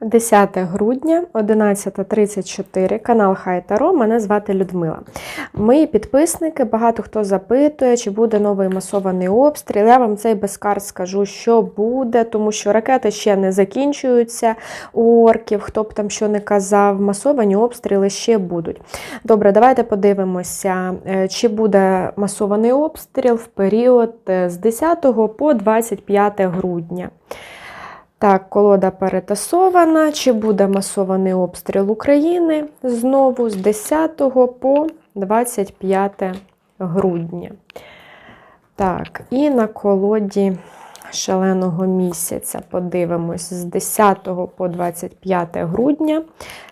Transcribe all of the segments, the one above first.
10 грудня, 11.34, канал Хай Таро. Мене звати Людмила. Мої підписники, багато хто запитує, чи буде новий масований обстріл. Я вам цей без карт скажу, що буде, тому що ракети ще не закінчуються у орків, хто б там що не казав, масовані обстріли ще будуть. Добре, давайте подивимося, е, чи буде масований обстріл в період е, з 10 по 25 грудня. Так, колода перетасована. Чи буде масований обстріл України знову з 10 по 25 грудня. Так, і на колоді шаленого місяця подивимось з 10 по 25 грудня,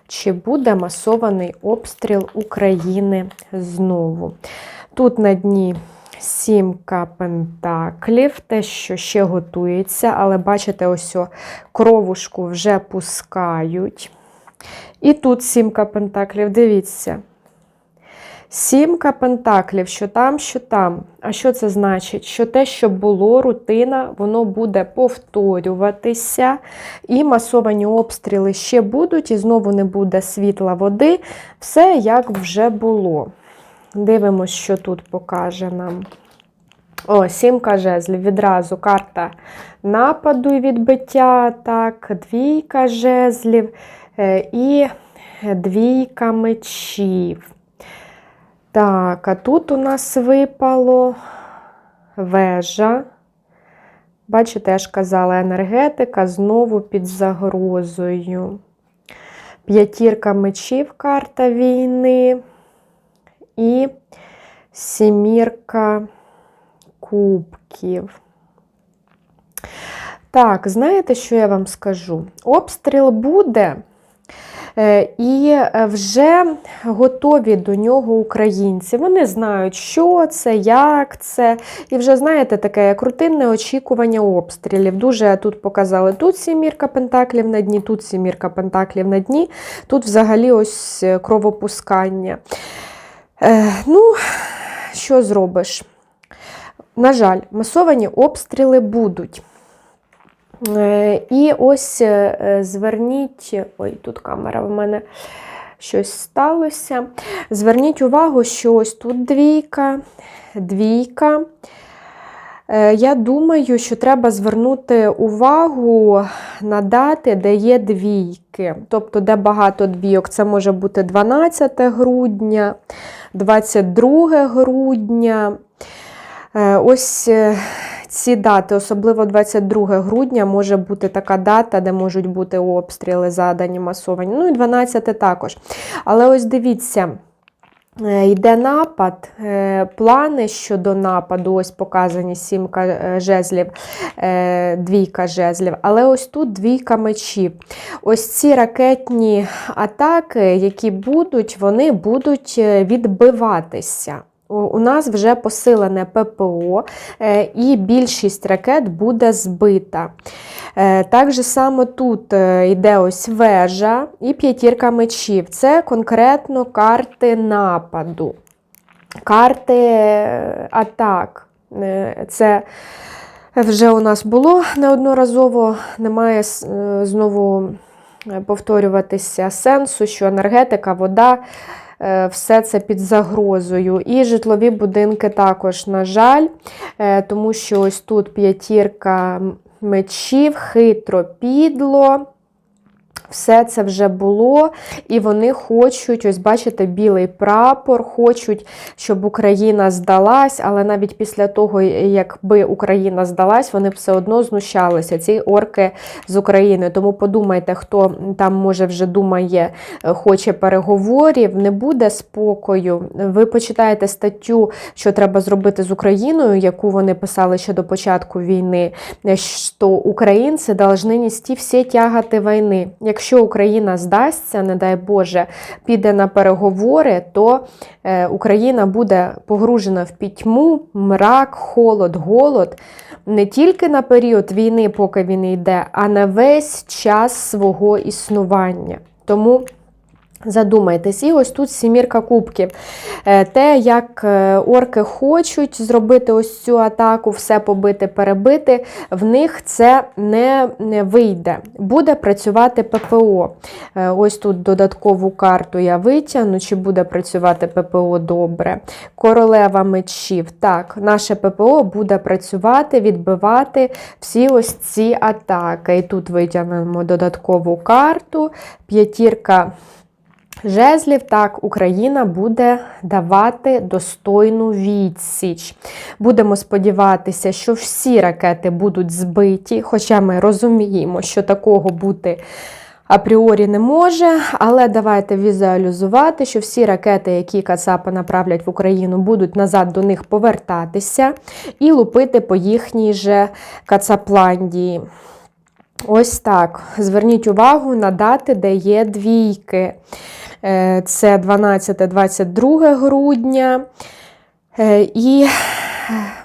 чи буде масований обстріл України знову. Тут на дні Сімка пентаклів, те, що ще готується, але бачите, ось кровушку вже пускають. І тут сімка пентаклів, дивіться. Сімка пентаклів, що там, що там. А що це значить? Що те, що було, рутина, воно буде повторюватися, і масовані обстріли ще будуть, і знову не буде світла води. Все як вже було. Дивимось, що тут покаже нам. О, сімка жезлів. Відразу карта нападу і відбиття. Так, двійка жезлів е, і двійка мечів. Так, а тут у нас випало вежа. Бачите, я ж казала, енергетика знову під загрозою. П'ятірка мечів, карта війни і сімірка кубків. Так, знаєте, що я вам скажу? Обстріл буде, е, і вже готові до нього українці. Вони знають, що це, як це. І вже, знаєте, таке як рутинне очікування обстрілів. Дуже тут показали тут сімірка пентаклів на дні, тут сімірка пентаклів на дні, тут взагалі ось кровопускання. Е, ну, що зробиш? На жаль, масовані обстріли будуть. Е, і ось е, зверніть, ой, тут камера в мене щось сталося. Зверніть увагу, що ось тут двійка, двійка. Е, я думаю, що треба звернути увагу на дати, де є двійки. Тобто, де багато двійок. Це може бути 12 грудня, 22 грудня. Ось ці дати, особливо 22 грудня, може бути така дата, де можуть бути обстріли задані масовані. Ну і 12 також. Але ось дивіться. Йде напад, плани щодо нападу, ось показані сімка жезлів, двійка жезлів, але ось тут двійка мечів. Ось ці ракетні атаки, які будуть, вони будуть відбиватися. У нас вже посилене ППО, і більшість ракет буде збита. Так же само тут йде ось вежа і п'ятірка мечів. Це конкретно карти нападу, карти атак. Це вже у нас було неодноразово, немає знову повторюватися сенсу, що енергетика, вода. Все це під загрозою. І житлові будинки також, на жаль, тому що ось тут п'ятірка мечів, хитро підло. Все це вже було, і вони хочуть, ось бачите, білий прапор, хочуть, щоб Україна здалась, але навіть після того, якби Україна здалась, вони все одно знущалися, ці орки з України. Тому подумайте, хто там, може, вже думає, хоче переговорів, не буде спокою. Ви почитаєте статтю, що треба зробити з Україною, яку вони писали ще до початку війни, що українці повинні нести всі тягати війни. Якщо Україна здасться, не дай Боже, піде на переговори, то Україна буде погружена в пітьму, мрак, холод, голод не тільки на період війни, поки він йде, а на весь час свого існування. Тому Задумайтесь, і ось тут сімірка кубків. Е, Те, як е, орки хочуть зробити ось цю атаку, все побити, перебити, в них це не не вийде. Буде працювати ППО. Е, Ось тут додаткову карту я витягну, чи буде працювати ППО добре. Королева мечів. Так, наше ППО буде працювати, відбивати всі ось ці атаки. І тут витягнемо додаткову карту. П'ятірка. Жезлів, так, Україна буде давати достойну відсіч. Будемо сподіватися, що всі ракети будуть збиті, хоча ми розуміємо, що такого бути апріорі не може. Але давайте візуалізувати, що всі ракети, які Кацапи направлять в Україну, будуть назад до них повертатися і лупити по їхній же Кацапландії. Ось так. Зверніть увагу на дати, де є двійки. Е, Це 12-22 грудня. Е, І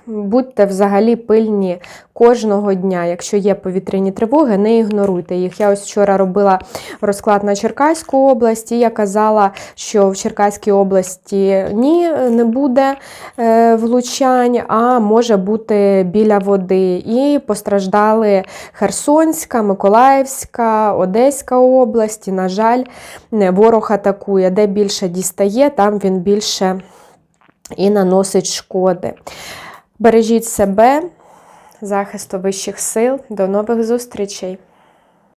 будьте взагалі пильні кожного дня. Якщо є повітряні тривоги, не ігноруйте їх. Я ось вчора робила розклад на Черкаську область, і я казала, що в Черкаській області ні, не буде е, влучань, а може бути біля води. І постраждали Херсонська, Миколаївська, Одеська область. І, на жаль, ворог атакує. Де більше дістає, там він більше і наносить шкоди. Бережіть себе, захисту вищих сил. До нових зустрічей!